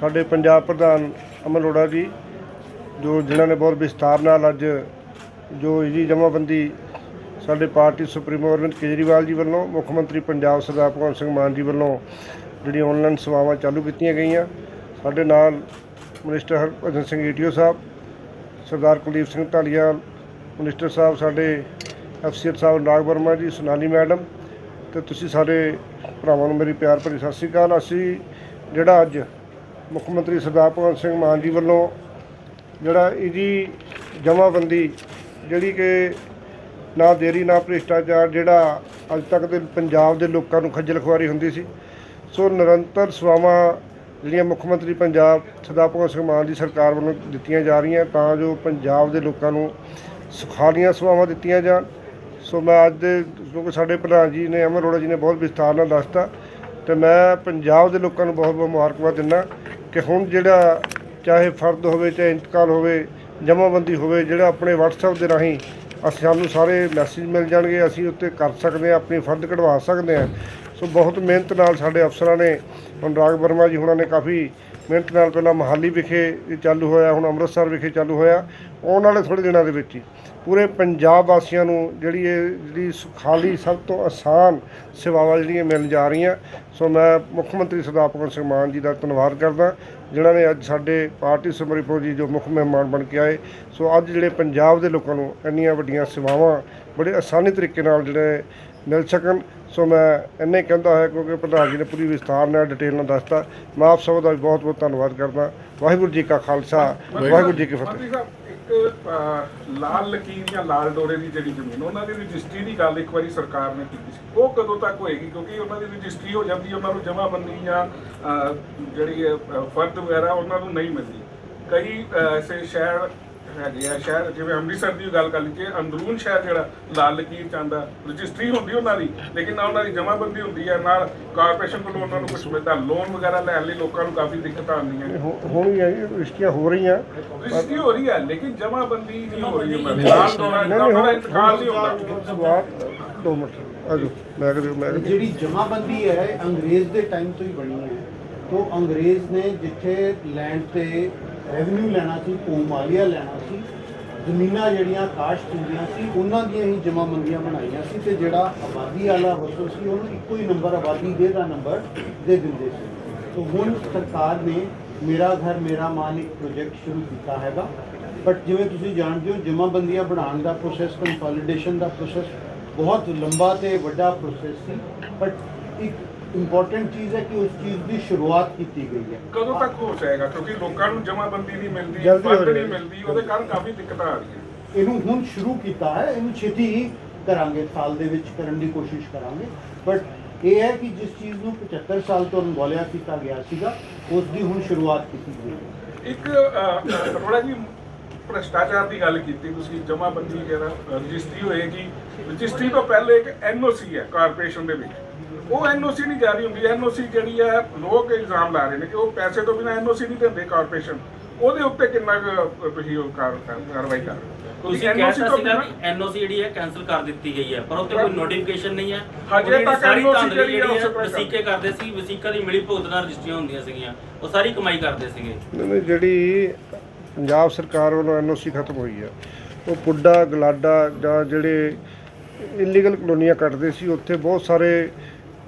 ਸਾਡੇ ਪੰਜਾਬ ਪ੍ਰਧਾਨ ਅਮਨ ਅਰੋੜਾ ਜੀ ਜੋ ਜਿਨ੍ਹਾਂ ਨੇ ਬਹੁਤ ਵਿਸਤਾਰ ਨਾਲ ਅੱਜ ਜੋ ਇਹਦੀ ਜਮ੍ਹਾਂਬੰਦੀ ਸਾਡੇ ਪਾਰਟੀ ਸੁਪਰੀਮੋ ਅਰਵਿੰਦ ਕੇਜਰੀਵਾਲ ਜੀ ਵੱਲੋਂ, ਮੁੱਖ ਮੰਤਰੀ ਪੰਜਾਬ ਸਰਦਾਰ ਭਗਵੰਤ ਸਿੰਘ ਮਾਨ ਜੀ ਵੱਲੋਂ ਜਿਹੜੀ ਆਨਲਾਈਨ ਸੇਵਾਵਾਂ ਚਾਲੂ ਕੀਤੀਆਂ ਗਈਆਂ। ਸਾਡੇ ਨਾਲ ਮਿਨਿਸਟਰ ਹਰਭਜਨ ਸਿੰਘ ਈਟੀਓ ਸਾਹਿਬ, ਸਰਦਾਰ ਕੁਲਦੀਪ ਸਿੰਘ ਢਾਲੀਵਾਲ ਮਿਨਿਸਟਰ ਸਾਹਿਬ ਸਾਡੇ ਐਫਸੀਅਰ ਸਾਹਿਬ ਨਾਗ ਵਰਮਾ ਜੀ, ਸੁਨਾਲੀ ਮੈਡਮ ਤੇ ਤੁਸੀਂ ਸਾਰੇ ਭਰਾਵਾਂ ਨੂੰ ਮੇਰੀ ਪਿਆਰ ਭਰੀ ਸਤਿ ਸ਼੍ਰੀ ਅਕਾਲ। ਅਸੀਂ ਜਿਹੜਾ ਅੱਜ ਮੁੱਖ ਮੰਤਰੀ ਸਰਦਾਰ ਭਗਵੰਤ ਸਿੰਘ ਮਾਨ ਜੀ ਵੱਲੋਂ ਜਿਹੜਾ ਇਹਦੀ ਜਮ੍ਹਾਂਬੰਦੀ ਜਿਹੜੀ ਕਿ ਨਾ ਦੇਰੀ, ਨਾ ਭ੍ਰਿਸ਼ਟਾਚਾਰ, ਜਿਹੜਾ ਅੱਜ ਤੱਕ ਦੇ ਪੰਜਾਬ ਦੇ ਲੋਕਾਂ ਨੂੰ ਖੱਜਲ ਖੁਆਰੀ ਹੁੰਦੀ ਸੀ। ਸੋ ਨਿਰੰਤਰ ਸੇਵਾਵਾਂ ਜਿਹੜੀਆਂ ਮੁੱਖ ਮੰਤਰੀ ਪੰਜਾਬ ਸਰਦਾਰ ਭਗਵੰਤ ਸਿੰਘ ਮਾਨ ਦੀ ਸਰਕਾਰ ਵੱਲੋਂ ਦਿੱਤੀਆਂ ਜਾ ਰਹੀਆਂ, ਤਾਂ ਜੋ ਪੰਜਾਬ ਦੇ ਲੋਕਾਂ ਨੂੰ ਸੁਖਾਲੀਆਂ ਸੇਵਾਵਾਂ ਦਿੱਤੀਆਂ ਜਾਣ। ਸੋ ਮੈਂ ਅੱਜ ਦੇ, ਕਿਉਂਕਿ ਸਾਡੇ ਪ੍ਰਧਾਨ ਜੀ ਨੇ ਅਮਰ ਅਰੋੜਾ ਜੀ ਨੇ ਬਹੁਤ ਵਿਸਥਾਰ ਨਾਲ ਦੱਸਤਾ, ਤੇ ਮੈਂ ਪੰਜਾਬ ਦੇ ਲੋਕਾਂ ਨੂੰ ਬਹੁਤ ਬਹੁਤ ਮੁਬਾਰਕਬਾਦ ਦਿੰਦਾ ਕਿ ਹੁਣ ਜਿਹੜਾ, ਚਾਹੇ ਫਰਦ ਹੋਵੇ, ਚਾਹੇ ਇੰਤਕਾਲ ਹੋਵੇ ਜਮ੍ਹਾਂਬੰਦੀ ਹੋਵੇ, ਜਿਹੜਾ ਆਪਣੇ WhatsApp ਦੇ ਰਾਹੀਂ ਅਸੀਂ ਸਾਨੂੰ ਸਾਰੇ ਮੈਸੇਜ ਮਿਲ ਜਾਣਗੇ, ਅਸੀਂ ਉੱਤੇ ਕਰ ਸਕਦੇ ਹਾਂ, ਆਪਣੀ ਫੰਡ ਕਢਵਾ ਸਕਦੇ ਹਾਂ। ਸੋ ਬਹੁਤ ਮਿਹਨਤ ਨਾਲ ਸਾਡੇ ਅਫਸਰਾਂ ਨੇ ਹੁਣ ਰਾਗ ਵਰਮਾ ਜੀ ਹੁਣਾਂ ਨੇ ਕਾਫੀ ਮਿਹਨਤ ਨਾਲ ਪਹਿਲਾਂ ਮਹਾਲੀ ਵਿਖੇ ਚਾਲੂ ਹੋਇਆ, ਹੁਣ ਅੰਮ੍ਰਿਤਸਰ ਵਿਖੇ ਚਾਲੂ ਹੋਇਆ। ਆਉਣ ਵਾਲੇ ਥੋੜ੍ਹੇ ਦਿਨਾਂ ਦੇ ਵਿੱਚ ਹੀ। ਪੂਰੇ ਪੰਜਾਬ ਵਾਸੀਆਂ ਨੂੰ ਜਿਹੜੀ ਇਹ ਜਿਹੜੀ ਸੁਖਾਲੀ ਸਭ ਤੋਂ ਆਸਾਨ ਸੇਵਾਵਾਂ ਜਿਹੜੀਆਂ ਮਿਲਣ ਜਾ ਰਹੀਆਂ। ਸੋ ਮੈਂ ਮੁੱਖ ਮੰਤਰੀ ਸਰਦਾਰ ਭਗਵੰਤ ਸਿੰਘ ਮਾਨ ਜੀ ਦਾ ਧੰਨਵਾਦ ਕਰਦਾ, ਜਿਨ੍ਹਾਂ ਨੇ ਅੱਜ ਸਾਡੇ ਪਾਰਟੀ ਸਮਰੀ ਫੌਜੀ ਜੋ ਮੁੱਖ ਮਹਿਮਾਨ ਬਣ ਕੇ ਆਏ। ਸੋ ਅੱਜ ਜਿਹੜੇ ਪੰਜਾਬ ਦੇ ਲੋਕਾਂ ਨੂੰ ਇੰਨੀਆਂ ਵੱਡੀਆਂ ਸੇਵਾਵਾਂ ਬੜੇ ਆਸਾਨੀ ਤਰੀਕੇ ਨਾਲ ਜਿਹੜੇ ਮਿਲ ਸਕਣ ਸੋ ਮੈਂ ਇੰਨੇ ਕਹਿੰਦਾ ਹੈ ਕਿਉਂਕਿ ਪ੍ਰਧਾਨ ਜੀ ਨੇ ਪੂਰੀ ਵਿਸਥਾਰ ਨਾਲ ਡਿਟੇਲ ਨਾਲ ਦੱਸਤਾ। ਮੈਂ ਆਪ ਸਭ ਦਾ ਬਹੁਤ ਬਹੁਤ ਧੰਨਵਾਦ ਕਰਦਾ। ਵਾਹਿਗੁਰੂ ਜੀ ਕਾ ਖਾਲਸਾ ਵਾਹਿਗੁਰੂ ਜੀ ਕੀ ਫਤਿਹ। ਇੱਕ ਲਾਲ ਲਕੀਰ ਜਾਂ ਲਾਲ ਡੋਰੇ ਦੀ ਜਿਹੜੀ ਜ਼ਮੀਨ ਉਹਨਾਂ ਦੀ ਰਜਿਸਟਰੀ ਦੀ ਗੱਲ ਇੱਕ ਵਾਰੀ ਸਰਕਾਰ ਨੇ ਕੀਤੀ ਸੀ। ਉਹ ਕਦੋਂ ਤੱਕ ਹੋਏਗੀ? ਕਿਉਂਕਿ ਉਹਨਾਂ ਦੀ ਰਜਿਸਟਰੀ ਹੋ ਜਾਂਦੀ ਉਹਨਾਂ ਨੂੰ ਜਮ੍ਹਾਂਬੰਦੀ ਜਾਂ ਜਿਹੜੀ ਫਰਦ ਵਗੈਰਾ ਉਹਨਾਂ ਨੂੰ ਨਹੀਂ ਮਿਲਦੀ। ਕਈ ਐਸੇ ਸ਼ਹਿਰ ਹੈਗੇ ਆ ਸ਼ਹਿਰ ਜਿਵੇਂ ਅੰਮ੍ਰਿਤਸਰ ਦੀ ਗੱਲ ਕਰ ਲਈਏ ਅੰਦਰੂਨ ਸ਼ਹਿਰ ਜਿਹੜਾ ਲਾਲ ਲਕੀਰ ਚਾਂਦਾ ਰਜਿਸਟਰੀ ਹੁੰਦੀ ਉਹਨਾਂ ਦੀ ਲੇਕਿਨ ਨਾ ਉਹਨਾਂ ਦੀ ਜਮ੍ਹਾਂਬੰਦੀ ਹੁੰਦੀ ਹੈ ਨਾਲ ਕਾਰਪੋਰੇਸ਼ਨ ਕੋਲੋਂ ਉਹਨਾਂ ਨੂੰ ਕੁਝ ਮਿਲਦਾ ਲੋਨ ਵਗੈਰਾ ਲੈਣ ਲਈ ਲੋਕਾਂ ਨੂੰ ਕਾਫੀ ਦਿੱਕਤਾਂ ਆਉਂਦੀਆਂ ਹੋ- ਹੋਣੀ ਹੈ ਜੀ ਰਿਸ਼ਤੀਆਂ ਹੋ ਰਹੀਆਂ। ਰਜਿਸਟਰੀ ਹੋ ਰਹੀ ਹੈ ਲੇਕਿਨ ਜਮ੍ਹਾਂਬੰਦੀ ਨਹੀਂ ਹੋ ਰਹੀ ਦੀ। ਲਾਲ ਨਹੀਂ ਦਾ ਇੰਤਕਾਲ ਨਹੀਂ ਹੁੰਦਾ। ਦੋ ਮਿੰਟ ਆਜੋ ਮੈਂ ਕਦੇ ਮੈਂ ਜਿਹੜੀ ਜਮਾਬੰਦੀ ਹੈ ਅੰਗਰੇਜ਼ ਦੇ ਟਾਈਮ ਤੋਂ ਹੀ ਬਣੀ ਹੈ। ਤੋਂ ਅੰਗਰੇਜ਼ ਨੇ ਜਿੱਥੇ ਲੈਂਡ ਤੇ ਰੈਵਨਿਊ ਲੈਣਾ ਸੀ ਭੂਮਾਲੀਆ ਲੈਣਾ ਸੀ, ਜ਼ਮੀਨਾਂ ਜਿਹੜੀਆਂ ਕਾਸ਼ਤ ਹੁੰਦੀਆਂ ਸੀ, ਉਹਨਾਂ ਦੀਆਂ ਹੀ ਜਮਾਬੰਦੀਆਂ ਬਣਾਈਆਂ ਸੀ ਤੇ ਜਿਹੜਾ ਆਬਾਦੀ ਵਾਲਾ ਵਸੋ ਸੀ, ਉਹਨੂੰ ਇੱਕੋ ਹੀ ਨੰਬਰ ਆਬਾਦੀ ਦੇ ਦਾ ਨੰਬਰ ਦੇ ਦਿੰਦੇ ਸੀ। ਸੋ ਹੁਣ ਸਰਕਾਰ ਨੇ ਮੇਰਾ ਘਰ, ਮੇਰਾ ਮਾਲ ਇੱਕ ਪ੍ਰੋਜੈਕਟ ਸ਼ੁਰੂ ਕੀਤਾ ਹੈਗਾ। ਬਟ ਜਿਵੇਂ ਤੁਸੀਂ ਜਾਣਦੇ ਹੋ, ਜਮਾਬੰਦੀਆਂ ਬਣਾਉਣ ਦਾ ਪ੍ਰੋਸੈਸ ਕੰਸੋਲੀਡੇਸ਼ਨ ਦਾ ਪ੍ਰੋਸੈਸ ਬਹੁਤ ਲੰਬਾ ਤੇ ਵੱਡਾ ਪ੍ਰੋਸੈਸ ਸੀ। ਬਟ ਇੱਕ ਇੰਪੋਰਟੈਂਟ ਚੀਜ਼ ਹੈ ਕਿ ਉਸ ਚੀਜ਼ ਦੀ ਸ਼ੁਰੂਆਤ ਕੀਤੀ ਗਈ ਹੈ। ਕਦੋਂ ਤੱਕ ਹੋ ਜਾਏਗਾ? ਕਿਉਂਕਿ ਲੋਕਾਂ ਨੂੰ ਜਮ੍ਹਾਂਬੰਦੀ ਨਹੀਂ ਮਿਲਦੀ ਜਲਦੀ ਹੋ ਫੰਡ ਨਹੀਂ ਜਾਏਗਾ। ਮਿਲਦੀ ਉਹਦੇ ਕਾਰਨ ਕਾਫੀ ਦਿੱਕਤਾਂ ਆ ਰਹੀਆਂ। ਇਹਨੂੰ ਹੁਣ ਸ਼ੁਰੂ ਕੀਤਾ ਹੈ ਇਹਨੂੰ ਛੇਤੀ ਹੀ ਕਰਾਂਗੇ ਸਾਲ ਦੇ ਵਿੱਚ ਕਰਨ ਦੀ ਕੋਸ਼ਿਸ਼ ਕਰਾਂਗੇ। ਬਟ ਇਹ ਹੈ ਕਿ ਜਿਸ ਚੀਜ਼ ਨੂੰ 75 ਸਾਲ ਤੋਂ ਅਣਗੌਲਿਆ ਕੀਤਾ ਗਿਆ ਸੀਗਾ ਉਸ ਦੀ ਹੁਣ ਸ਼ੁਰੂਆਤ ਕੀਤੀ ਗਈ ਹੈ। ਇੱਕ ਥੋੜਾ ਜੀ ਭ੍ਰਸ਼ਟਾਚਾਰ ਦੀ ਗੱਲ ਕੀਤੀ ਤੁਸੀਂ ਜਮ੍ਹਾਂਬੰਦੀ ਜਿਹੜਾ ਰਜਿਸਟਰੀ ਹੋਏਗੀ। ਰਜਿਸਟਰੀ ਤੋਂ ਪਹਿਲੇ ਇੱਕ ਐਨਓਸੀ ਹੈ ਕਾਰਪੋਰੇਸ਼ਨ ਦੇ ਵਿੱਚ। ਉਹ ਐਨਓਸੀ ਨਹੀਂ ਜਾਰੀ ਹੁੰਦੀ। ਐਨਓਸੀ ਜਿਹੜੀ ਹੈ ਲੋਕ ਇਲਜ਼ਾਮ ਲਾ ਰਹੇ ਨੇ ਕਿ ਉਹ ਪੈਸੇ ਤੋਂ ਬਿਨਾਂ ਐਨਓਸੀ ਨਹੀਂ ਦਿੰਦੇ ਕਾਰਪੋਰੇਸ਼ਨ। ਉਹਦੇ ਉੱਤੇ ਕਿੰਨਾ ਕੁ ਤੁਸੀਂ ਉਹ ਕਾਰ- ਕਾਰਵਾਈ ਕਰ ਤੁਸੀਂ ਤੋਂ ਸੀਗਾ ਕਿ ਐਨਓਸੀ ਜਿਹੜੀ ਹੈ ਕੈਨਸਲ ਕਰ ਦਿੱਤੀ ਗਈ ਹੈ ਪਰ ਉੱਤੇ ਕੋਈ ਨੋਟੀਫਿਕੇਸ਼ਨ ਨਹੀਂ ਹੈ। ਹਜੇ ਤੱਕ ਧਾਂਦਲੀ ਜਿਹੜੀ ਹੈ ਵਸੀਕੇ ਕਰਦੇ ਸੀ ਵਸੀਕਾ ਦੀ ਮਿਲੀ ਭੁਗਤ ਨਾਲ ਰਜਿਸਟਰੀਆਂ ਹੁੰਦੀਆਂ ਸੀਗੀਆਂ ਉਹ ਸਾਰੀ ਕਮਾਈ ਕਰਦੇ ਸੀਗੇ। ਨਹੀਂ, ਨਹੀਂ, ਜਿਹੜੀ ਪੰਜਾਬ ਸਰਕਾਰ ਵੱਲੋਂ ਐਨਓਸੀ ਖਤਮ ਹੋਈ ਹੈ ਉਹ ਪੁੱਡਾ ਗਲਾਡਾ ਜਾਂ ਜਿਹੜੇ ਇਲੀਗਲ ਕਲੋਨੀਆਂ ਕੱਟਦੇ ਸੀ ਉੱਥੇ ਬਹੁਤ ਸਾਰੇ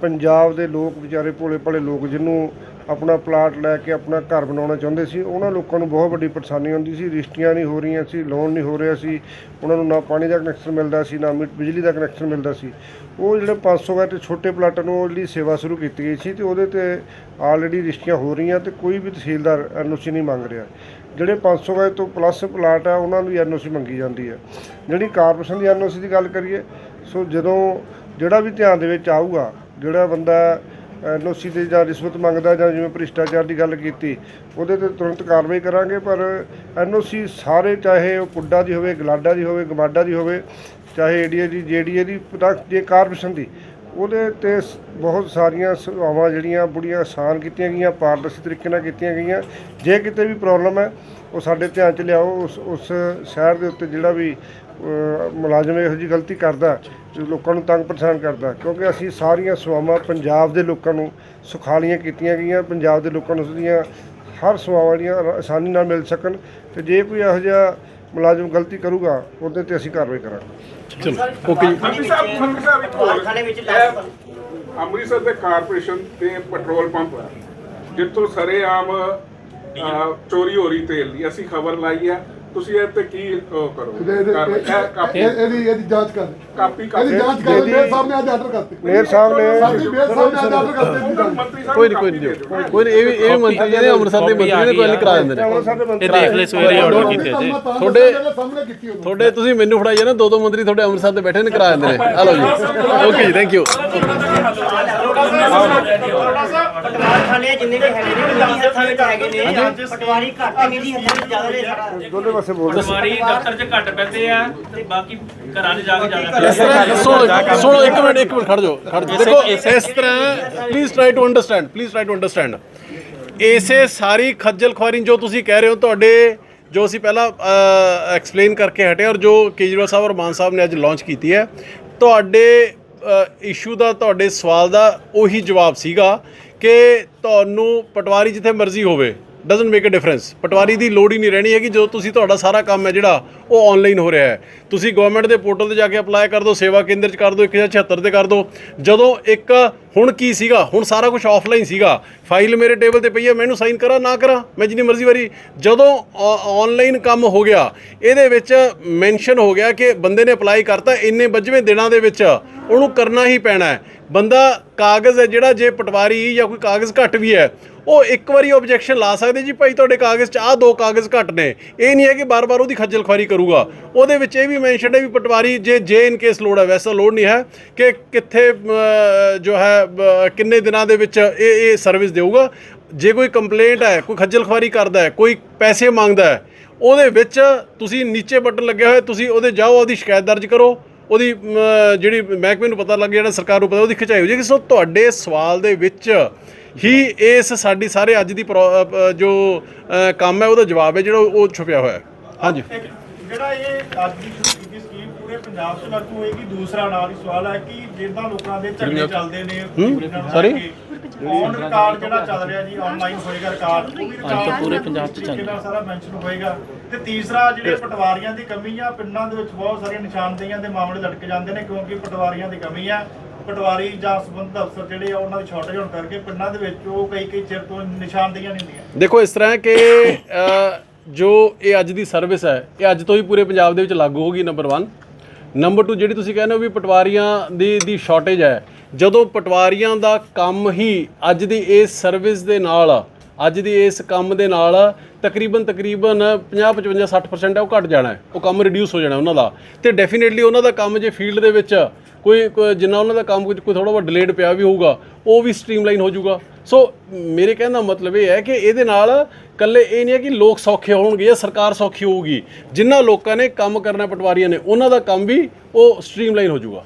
ਪੰਜਾਬ ਦੇ ਲੋਕ ਵਿਚਾਰੇ ਭੋਲੇ ਭਾਲੇ ਲੋਕ ਜਿਹਨੂੰ ਆਪਣਾ ਪਲਾਟ ਲੈ ਕੇ ਆਪਣਾ ਘਰ ਬਣਾਉਣਾ ਚਾਹੁੰਦੇ ਸੀ, ਉਹਨਾਂ ਲੋਕਾਂ ਨੂੰ ਬਹੁਤ ਵੱਡੀ ਪਰੇਸ਼ਾਨੀ ਹੁੰਦੀ ਸੀ ਰਜਿਸਟਰੀਆਂ ਨਹੀਂ ਹੋ ਰਹੀਆਂ ਸੀ ਲੋਨ ਨਹੀਂ ਹੋ ਰਿਹਾ ਸੀ, ਉਹਨਾਂ ਨੂੰ ਨਾ ਪਾਣੀ ਦਾ ਕਨੈਕਸ਼ਨ ਮਿਲਦਾ ਸੀ, ਨਾ ਮਿ- ਬਿਜਲੀ ਦਾ ਕਨੈਕਸ਼ਨ ਮਿਲਦਾ ਸੀ। ਉਹ ਜਿਹੜੇ 500 ਗਜ ਤੇ ਛੋਟੇ ਪਲਾਟਾਂ ਨੂੰ ਉਹ ਜਿਹੜੀ ਸੇਵਾ ਸ਼ੁਰੂ ਕੀਤੀ ਗਈ ਸੀ ਤੇ ਉਹਦੇ ਤੇ ਆਲਰੇਡੀ ਰਜਿਸਟਰੀਆਂ ਹੋ ਰਹੀਆਂ ਤੇ ਕੋਈ ਵੀ ਤਹਿਸੀਲਦਾਰ ਐਨਓਸੀ ਨਹੀਂ ਮੰਗ ਰਿਹਾ। ਜਿਹੜੇ 500 ਗਜ ਤੋਂ ਪਲੱਸ ਪਲਾਟ ਆ, ਉਹਨਾਂ ਨੂੰ ਵੀ ਐਨਓਸੀ ਮੰਗੀ ਜਾਂਦੀ ਹੈ ਜਿਹੜੀ ਕਾਰਪੋਰੇਸ਼ਨ ਦੀ ਐਨਓਸੀ ਦੀ ਗੱਲ ਕਰੀਏ, ਸੋ ਜਦੋਂ ਜਿਹੜਾ ਵੀ ਧਿਆਨ ਦੇ ਵਿੱਚ ਆਊਗਾ ਜਿਹੜਾ ਬੰਦਾ ਐਨਓਸੀ ਤੇ ਜਾਂ ਰਿਸ਼ਵਤ ਮੰਗਦਾ ਜਾਂ ਜਿਵੇਂ ਭ੍ਰਿਸ਼ਟਾਚਾਰ ਦੀ ਗੱਲ ਕੀਤੀ, ਉਹਦੇ ਤੇ ਤੁਰੰਤ ਕਾਰਵਾਈ ਕਰਾਂਗੇ, ਪਰ ਐਨਓਸੀ ਸਾਰੇ, ਚਾਹੇ ਉਹ ਪੁੱਡਾ ਦੀ ਹੋਵੇ, ਗਲਾਡਾ ਦੀ ਹੋਵੇ ਗਮਾਡਾ ਦੀ ਹੋਵੇ, ਚਾਹੇ ਏਡੀਏ ਦੀ ਜੇਡੀਏ ਦੀ ਤਾਂ ਜੇ ਕਾਰਪੋਰੇਸ਼ਨ ਦੀ, ਉਹਦੇ ਤੇ ਸ- ਬਹੁਤ ਸਾਰੀਆਂ ਸੇਵਾਵਾਂ ਜਿਹੜੀਆਂ ਬੜੀਆਂ ਆਸਾਨ ਕੀਤੀਆਂ ਗਈਆਂ, ਪਾਰਦਰਸ਼ੀ ਤਰੀਕੇ ਨਾਲ ਕੀਤੀਆਂ ਗਈਆਂ। ਜੇ ਕਿਤੇ ਵੀ ਪ੍ਰੋਬਲਮ ਹੈ, ਉਹ ਸਾਡੇ ਧਿਆਨ 'ਚ ਲਿਆਓ, ਉਸ ਉਸ ਸ਼ਹਿਰ ਦੇ ਉੱਤੇ ਜਿਹੜਾ ਵੀ ਮੁਲਾਜ਼ਮ ਇਹੋ ਜਿਹੀ ਗਲਤੀ ਕਰਦਾ ਲੋਕਾਂ ਨੂੰ ਤੰਗ ਪਰੇਸ਼ਾਨ ਕਰਦਾ ਕਿਉਂਕਿ ਅਸੀਂ ਸਾਰੀਆਂ ਸੇਵਾਵਾਂ ਪੰਜਾਬ ਦੇ ਲੋਕਾਂ ਨੂੰ ਸੁਖਾਲੀਆਂ ਕੀਤੀਆਂ ਗਈਆਂ ਪੰਜਾਬ ਦੇ ਲੋਕਾਂ ਨੂੰ ਉਸਦੀਆਂ ਹਰ ਸੇਵਾਵਾਂ ਜਿਹੜੀਆਂ ਆਸਾਨੀ ਨਾਲ ਮਿਲ ਸਕਣ ਤੇ ਜੇ ਕੋਈ ਇਹੋ ਜਿਹਾ ਮੁਲਾਜ਼ਮ ਗਲਤੀ ਕਰੂਗਾ ਉਹਦੇ ਤੇ ਅਸੀਂ ਕਾਰਵਾਈ ਕਰਾਂਗੇ। ਚਲੋ ਓਕੇ ਜੀ। ਸਾਹਿਬ ਸਾਹਿਬ ਇੱਕ ਹੋਰ। ਅੰਮ੍ਰਿਤਸਰ ਦੇ ਕਾਰਪੋਰੇਸ਼ਨ ਤੇ ਪੈਟਰੋਲ ਪੰਪ ਜਿੱਥੋਂ ਸਰੇਆਮ ਚੋਰੀ ਹੋ ਰਹੀ ਤੇਲ ਦੀ। ਅਸੀਂ ਖਬਰ ਲਾਈ ਹੈ ਤੁਸੀਂ ਇਹ ਤੇ ਕੀ ਉਹ ਕਰੋ ਇਹਦੇ- ਇਹਦੇ- ਇਹ ਕਾਪੀ ਇਹ- ਇਹਦੀ ਇਹਦੀ ਜਾਂਚ ਕਰ ਕਾਪੀ ਇਹਦੀ ਕਾਪੀ ਜਾਂਚ ਕਰ ਇਹਦੀ- ਸਾਹਿਬ ਨੇ ਅੱਜ ਆਰਡਰ ਕਰਤੇ ਮੇਅਰ ਸਾਹਿਬ ਨੇ ਸਾਡੀ ਮੇਅਰ ਸਾਹਿਬ ਨੇ ਅੱਜ ਆਰਡਰ ਕਰਤੇ ਇਹਦੀ। ਮੰਤਰੀ ਸਾਹਿਬ ਕੋਈ ਨਹੀਂ ਕੋਈ ਨਹੀਂ ਕੋਈ ਨਹੀਂ ਇਹ ਵੀ ਇਹ ਵੀ ਮੰਤਰੀ ਜੀ ਨੇ ਅੰਮ੍ਰਿਤਸਰ ਦੇ ਮੰਤਰੀ ਨੇ ਕੋਈ ਨਹੀਂ ਕਰਾ ਦਿੰਦੇ ਨੇ ਮੰਤਰੀ ਦੇਖ ਲੈ ਸਵੇਰੇ ਆਰਡਰ ਕੀਤੇ ਜੀ ਤੁਹਾਡੇ- ਸਾਹਮਣੇ ਕੀਤੀ ਉਹਨੂੰ ਤੁਹਾਡੇ ਤੁਸੀਂ ਮੈਨੂੰ ਫੜਾਈ ਜਾਣਾ ਦੋ ਦੋ ਮੰਤਰੀ ਤੁਹਾਡੇ ਅੰਮ੍ਰਿਤਸਰ ਦੇ ਬੈਠੇ ਨੇ ਕਰਾ ਦਿੰਦੇ ਨੇ ਆ ਲਓ ਜੀ ਓਕੇ ਜੀ ਥੈਂਕ ਯੂ ਕਾਰਖਾਨੇ ਜਿੰਨੇ ਵੀ ਹੈਗੇ ਨੇ ਨਿੱਜੀ ਹੱਥਾਂ ਵਿੱਚ ਹੈਗੇ ਨੇ ਪਟਵਾਰੀ ਘੱਟ ਨੇ ਨਿੱਜੀ ਹੱਥਾਂ ਵਿੱਚ ਜ਼ਿਆਦਾ ਨੇ ਸਾਰਾ ਦੋਨੇ ਪਾਸੇ ਬੋਲ ਪਟਵਾਰੀ ਦਫ਼ਤਰ 'ਚ ਘੱਟ ਪੈਂਦੇ ਆ ਤੇ ਬਾਕੀ ਘਰਾਂ 'ਚ ਜਾ ਕੇ ਜ਼ਿਆਦਾ ਸੁਣੋ ਸੁਣੋ ਇੱਕ ਮਿੰਟ ਇੱਕ ਮਿੰਟ ਖੜ ਜਾਓ ਖੜ ਜਾਓ। ਦੇਖੋ ਇਸ ਤਰ੍ਹਾਂ please try to understand please try to understand ਇਸੇ ਸਾਰੀ ਖੱਜਲ ਖੁਆਰੀ ਜੋ ਤੁਸੀਂ ਕਹਿ ਰਹੇ ਹੋ ਤੁਹਾਡੇ ਜੋ ਅਸੀਂ ਪਹਿਲਾਂ ਐਕਸਪਲੇਨ ਕਰਕੇ ਹਟੇ ਔਰ ਜੋ ਕੇਜਰੀਵਾਲ ਸਾਹਿਬ ਔਰ ਮਾਨ ਸਾਹਿਬ ਨੇ ਅੱਜ ਲਾਂਚ ਕੀਤੀ ਹੈ ਤੁਹਾਡੇ ਇਸ਼ੂ ਦਾ ਤੁਹਾਡੇ ਸਵਾਲ ਦਾ ਉਹੀ ਜਵਾਬ ਸੀਗਾ ਕਿ ਤੁਹਾਨੂੰ ਪਟਵਾਰੀ ਜਿੱਥੇ ਮਰਜ਼ੀ ਹੋਵੇ doesn't make a difference patwari ਦੀ ਲੋੜ ਹੀ ਨਹੀਂ ਰਹਿਣੀ ਹੈਗੀ, ਜਦੋਂ ਤੁਸੀਂ ਤੁਹਾਡਾ ਸਾਰਾ ਕੰਮ ਹੈ ਜਿਹੜਾ, ਉਹ ਆਨਲਾਈਨ ਹੋ ਰਿਹਾ ਹੈ। ਤੁਸੀਂ ਗਵਰਨਮੈਂਟ ਦੇ ਪੋਰਟਲ ਤੇ ਜਾ ਕੇ ਅਪਲਾਈ ਕਰ ਦਿਓ ਸੇਵਾ ਕੇਂਦਰ 'ਚ ਕਰ ਦਿਓ 176 ਤੇ ਕਰ ਦਿਓ ਜਦੋਂ ਇੱਕ ਹੁਣ ਕੀ ਸੀਗਾ, ਹੁਣ ਸਾਰਾ ਕੁਝ ਆਫਲਾਈਨ ਸੀਗਾ। ਫਾਈਲ ਮੇਰੇ ਟੇਬਲ ਤੇ ਪਈ ਹੈ ਮੈਨੂੰ ਸਾਈਨ ਕਰਾਂ, ਨਾ ਕਰਾਂ? ਮੈਂ ਜਿੰਨੀ ਮਰਜ਼ੀ ਵਾਰੀ, ਜਦੋਂ ਆਨਲਾਈਨ ਕੰਮ ਹੋ ਗਿਆ, ਇਹਦੇ ਵਿੱਚ ਮੈਂਸ਼ਨ ਹੋ ਗਿਆ ਕਿ ਬੰਦੇ ਨੇ ਅਪਲਾਈ ਕਰਤਾ, ਇੰਨੇ ਵੱਜਵੇਂ ਦਿਨਾਂ ਦੇ ਵਿੱਚ, ਉਹਨੂੰ ਕਰਨਾ ਹੀ ਪੈਣਾ ਹੈ। ਬੰਦਾ ਕਾਗਜ਼ ਹੈ ਜਿਹੜਾ, ਜੇ ਪਟਵਾਰੀ ਜਾਂ ਕੋਈ ਕਾਗਜ਼ ਘੱਟ ਵੀ ਹੈ ਉਹ ਇੱਕ ਵਾਰੀ ਆਬਜੈਕਸ਼ਨ ਲਾ ਸਕਦੇ ਜੀ ਭਾਈ ਤੁਹਾਡੇ ਕਾਗਜ਼ 'ਚ, ਆਹ ਦੋ ਕਾਗਜ਼ ਘੱਟ ਨੇ। ਇਹ ਨਹੀਂ ਹੈ ਕਿ ਬਾਰ-ਬਾਰ ਉਹਦੀ ਖੱਜਲ ਖੁਆਰੀ ਕਰੂਗਾ। ਉਹਦੇ ਵਿੱਚ ਇਹ ਵੀ ਮੈਂਸ਼ਨ ਹੈ ਵੀ ਪਟਵਾਰੀ ਜੇ ਜੇ ਇਨ ਕੇਸ ਲੋੜ ਹੈ, ਵੈਸਾ ਲੋੜ ਨਹੀਂ ਹੈ ਕਿ ਕਿੱਥੇ ਜੋ ਹੈ ਕਿੰਨੇ ਦਿਨਾਂ ਦੇ ਵਿੱਚ ਇਹ ਇਹ ਸਰਵਿਸ ਦੇਊਗਾ। ਜੇ ਕੋਈ ਕੰਪਲੇਂਟ ਹੈ, ਕੋਈ ਖੱਜਲ ਖੁਆਰੀ ਕਰਦਾ ਹੈ, ਕੋਈ ਪੈਸੇ ਮੰਗਦਾ ਹੈ, ਉਹਦੇ ਵਿੱਚ ਤੁਸੀਂ ਨੀਚੇ ਬਟਨ ਲੱਗਿਆ ਹੋਇਆ ਤੁਸੀਂ ਉਹਦੇ ਜਾਓ, ਉਹਦੀ ਸ਼ਿਕਾਇਤ ਦਰਜ ਕਰੋ। ਉਹਦੀ ਜਿਹੜੀ ਮਹਿਕਮੇ ਨੂੰ ਪਤਾ ਲੱਗ ਜਿਹੜਾ ਸਰਕਾਰ ਨੂੰ ਪਤਾ, ਉਹਦੀ ਖਿਚਾਈ ਹੋ ਜਾਏਗੀ। ਸੋ ਤੁਹਾਡੇ ਸਵਾਲ ਦੇ ਵਿੱਚ ਹੀ ਇਸ ਸਾਡੀ ਸਾਰੇ ਅੱਜ ਦੀ ਜੋ ਕੰਮ ਹੈ ਉਹਦਾ ਜਵਾਬ ਹੈ ਜਿਹੜਾ ਉਹ ਛੁਪਿਆ ਹੋਇਆ ਹੈ। ਹਾਂਜੀ। ਜਿਹੜਾ ਇਹ ਅੱਜ ਦੀ ਸ਼ੁਰੂ ਕੀਤੀ ਸਕੀਮ ਪੂਰੇ ਪੰਜਾਬ 'ਚ ਲਾਗੂ ਹੋਏਗੀ ਦੂਸਰਾ ਨਾਲ ਹੀ ਸਵਾਲ ਹੈ ਕਿ ਜਿੱਦਾਂ ਲੋਕਾਂ ਦੇ ਝਗੜੇ ਚੱਲਦੇ ਨੇ sorry? ਔਨ ਰਿਕਾਰਡ ਜਿਹੜਾ ਚੱਲ ਰਿਹਾ ਜੀ ਆਨਲਾਈਨ ਹੋਏਗਾ ਰਿਕਾਰਡ ਉਹ ਵੀ ਰਿਕਾਰਡ ਪੂਰੇ ਪੰਜਾਬ 'ਚ ਚੱਲ ਰਿਹਾ। ਸਾਰਾ ਮੈਂਸ਼ਨ ਹੋਏਗਾ। ਤੇ ਤੀਸਰਾ ਜਿਹੜੇ ਪਟਵਾਰੀਆਂ ਦੀ ਕਮੀ ਆ ਪਿੰਡਾਂ ਦੇ ਵਿੱਚ ਬਹੁਤ ਸਾਰੀਆਂ ਨਿਸ਼ਾਨਦੇਹੀਆਂ ਦੇ ਮਾਮਲੇ ਲਟਕ ਜਾਂਦੇ ਨੇ ਕਿਉਂਕਿ ਪਟਵਾਰੀਆਂ ਦੀ ਕਮੀ ਆ ਪਟਵਾਰੀ ਜਾਂ ਸੰਬੰਧਿਤ ਅਫਸਰ ਜਿਹੜੇ ਆ ਉਹਨਾਂ ਦੀ ਸ਼ਾਰਟੇਜ ਹੋਣ ਕਰਕੇ ਪਿੰਡਾਂ ਦੇ ਵਿੱਚ ਉਹ ਕਈ ਕਈ ਚਿਰ ਤੋਂ ਨਿਸ਼ਾਨਦੇਹੀਆਂ ਨਹੀਂ ਹੁੰਦੀਆਂ। ਦੇਖੋ ਇਸ ਤਰ੍ਹਾਂ ਹੈ ਕਿ ਅ, ਜੋ ਇਹ ਅੱਜ ਦੀ ਸਰਵਿਸ ਹੈ ਇਹ ਅੱਜ ਤੋਂ ਹੀ ਪੂਰੇ ਪੰਜਾਬ ਦੇ ਵਿੱਚ ਲਾਗੂ ਹੋਗੀ ਨੰਬਰ 1 ਨੰਬਰ 2 ਜਿਹੜੀ ਤੁਸੀਂ ਕਹਿੰਦੇ ਹੋ ਵੀ ਪਟਵਾਰੀਆਂ ਦੀ ਦੀ ਸ਼ਾਰਟੇਜ ਹੈ ਜਦੋਂ ਪਟਵਾਰੀਆਂ ਦਾ ਕੰਮ ਹੀ ਅੱਜ ਦੀ ਇਸ ਸਰਵਿਸ ਦੇ ਨਾਲ ਅੱਜ ਦੀ ਇਸ ਕੰਮ ਦੇ ਨਾਲ ਤਕਰੀਬਨ ਤਕਰੀਬਨ 50 55 60% ਹੈ ਉਹ ਘਟ ਜਾਣਾ ਹੈ। ਉਹ ਕੰਮ ਰਿਡਿਊਸ ਹੋ ਜਾਣਾ ਉਹਨਾਂ ਦਾ। ਤੇ ਡੈਫੀਨੇਟਲੀ ਉਹਨਾਂ ਦਾ ਕੰਮ ਜੇ ਫੀਲਡ ਦੇ ਵਿੱਚ ਕੋਈ, ਕੋਈ- ਜਿੰਨਾ ਉਹਨਾਂ ਦਾ ਕੰਮ ਕੁਝ, ਕੋਈ ਥੋੜਾ ਬਹੁਤ ਡਿਲੇਡ ਪਿਆ ਵੀ ਹੋਊਗਾ, ਉਹ ਵੀ ਸਟ੍ਰੀਮਲਾਈਨ ਹੋ ਜਾਊਗਾ। ਸੋ ਮੇਰੇ ਕਹਿਣ ਦਾ ਮਤਲਬ ਇਹ ਹੈ ਕਿ ਇਹਦੇ ਨਾਲ ਕੱਲੇ ਇਹ ਨਹੀਂ ਹੈ ਕਿ ਲੋਕ ਸੌਖੇ ਹੋਣਗੇ ਜਾਂ ਸਰਕਾਰ ਸੌਖੀ ਹੋਊਗੀ। ਜਿਨ੍ਹਾਂ ਲੋਕਾਂ ਨੇ ਕੰਮ ਕਰਨਾ ਪਟਵਾਰੀਆਂ ਨੇ, ਉਹਨਾਂ ਦਾ ਕੰਮ ਵੀ ਉਹ ਸਟ੍ਰੀਮਲਾਈਨ ਹੋ ਜਾਊਗਾ।